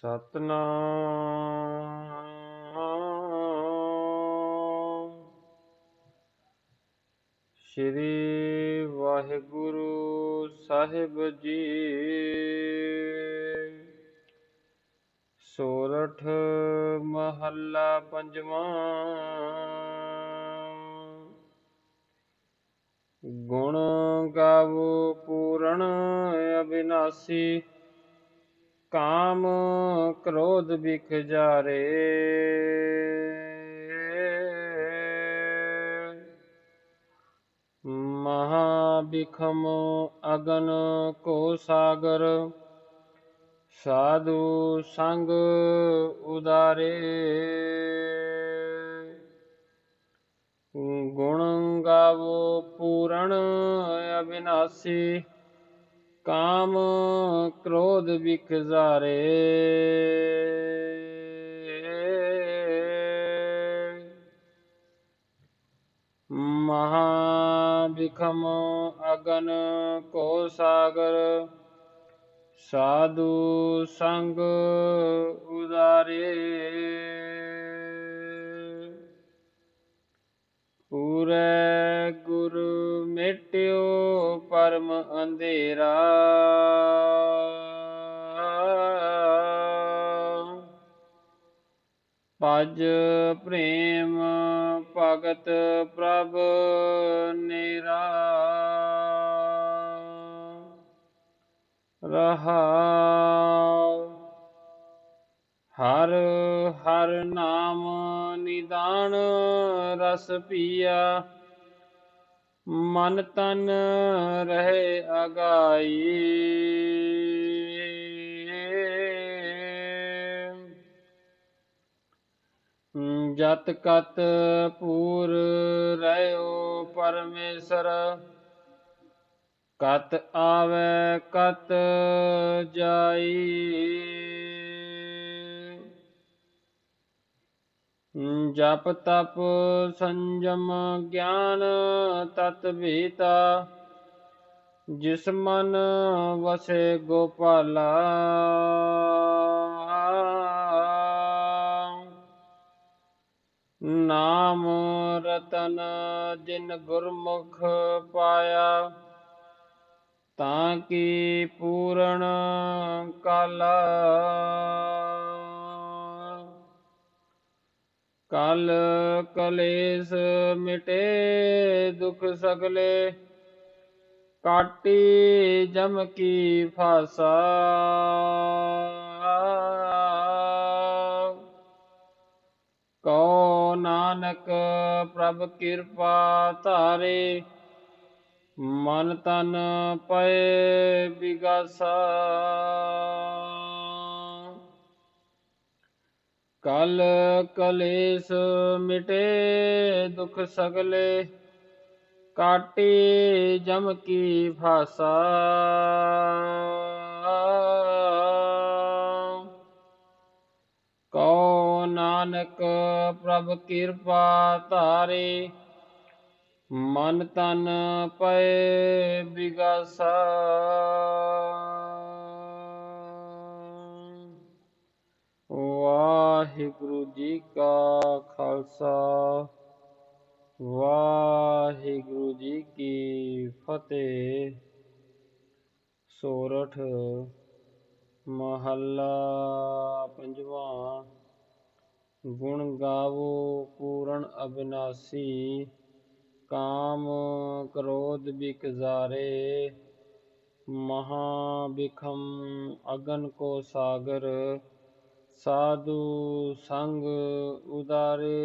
ਸਤਨਾਮ। ਸ੍ਰੀ ਵਾਹਿਗੁਰੂ ਸਾਹਿਬ ਜੀ। ਸੋਰਠ ਮਹੱਲਾ ਪੰਜਵਾਂ। ਗੁਣ ਗਾਵੋ ਪੂਰਨ ਅਬਿਨਾਸੀ। ਕਾਮ ਕ੍ਰੋਧ ਬਿਖ ਜਾਰੇ ਮਹਾ ਬਿਖਮ ਅਗਨ ਕੋ ਸਾਗਰ, ਸਾਧੂ ਸੰਗ ਉਦਾਰੇ। ਗੁਣ ਗਾਵੋ ਪੂਰਨ ਅਬਿਨਾਸੀ। ਕਾਮ ਕ੍ਰੋਧ ਬਿਖ ਜਾਰੇ ਮਹਾ ਅਗਨ ਕੋ ਸਾਗਰ, ਸਾਧੂ ਸੰਗ ਉਦਾਰੇ ਪੂਰੇ ਗੁਰ ਮਿਟਿਓ ਪਰਮ ਅੰਧੇਰਾ ਪਜ ਪ੍ਰੇਮ ਭਗਤ ਪ੍ਰਭ ਨਿਰਾ। ਰਹਾਉ, ਹਰ ਹਰ ਨਾਮ ਨਿਦਾਨ ਰਸ ਪੀਆ। ਮਨ ਤਨ ਰਹੇ ਅਗਾਈ। ਜਤ ਕਤ ਪੂਰ ਰਹਿਓ ਪਰਮੇਸ਼ਰ। ਕਤ ਆਵੇ, ਕਤ ਜਾਈ। ਜਪ ਤਪ ਸੰਜਮ ਗਿਆਨ ਤਤ ਭੀਤਾ। ਜਿਸ ਮਨ ਵਸੇ ਗੋਪਾਲਾ। ਨਾਮ ਰਤਨ ਜਿਨ ਗੁਰਮੁਖ ਪਾਇਆ, ਤਾਂ ਕੀ ਪੂਰਨ ਕਾਲਾ? ਕਲ ਕਲੇਸ਼ ਮਿਟੇ ਦੁਖ ਸਗਲੇ, ਕਾਟੀ ਜਮ ਕੀ ਫਾਸਾ? ਨਾਨਕ ਪ੍ਰਭ ਕਿਰਪਾ ਧਾਰੇ, ਮਨ ਤਨ ਪਏ ਬਿਗਾਸਾ। ਕਲ ਕਲੇਸ਼ ਮਿਟੇ, ਦੁਖ ਸਗਲੇ, ਕਾਟੀ ਜਮ ਕੀ ਫਾਸਾ। ਨਾਨਕ ਪ੍ਰਭ ਕਿਰਪਾ ਧਾਰੇ, ਮਨ ਤਨ ਪਏ ਬਿਗਾਸਾ। ਵਾਹਿਗੁਰੂ ਜੀ ਕਾ ਖਾਲਸਾ, ਵਾਹਿਗੁਰੂ ਜੀ ਕੀ ਫਤਿਹ। ਸੋਰਠ ਮਹੱਲਾ ਪੰਜਵਾਂ ਗੁਣ ਗਾਵੋ, ਪੂਰਨ ਅਬਿਨਾਸੀ, ਕਾਮ ਕ੍ਰੋਧ ਬਿਕ ਜਾਰੇ ਮਹਾ ਬਿਖਮ ਅਗਨ ਕੋ ਸਾਗਰ, ਸਾਧੂ ਸੰਗ ਉਦਾਰੇ।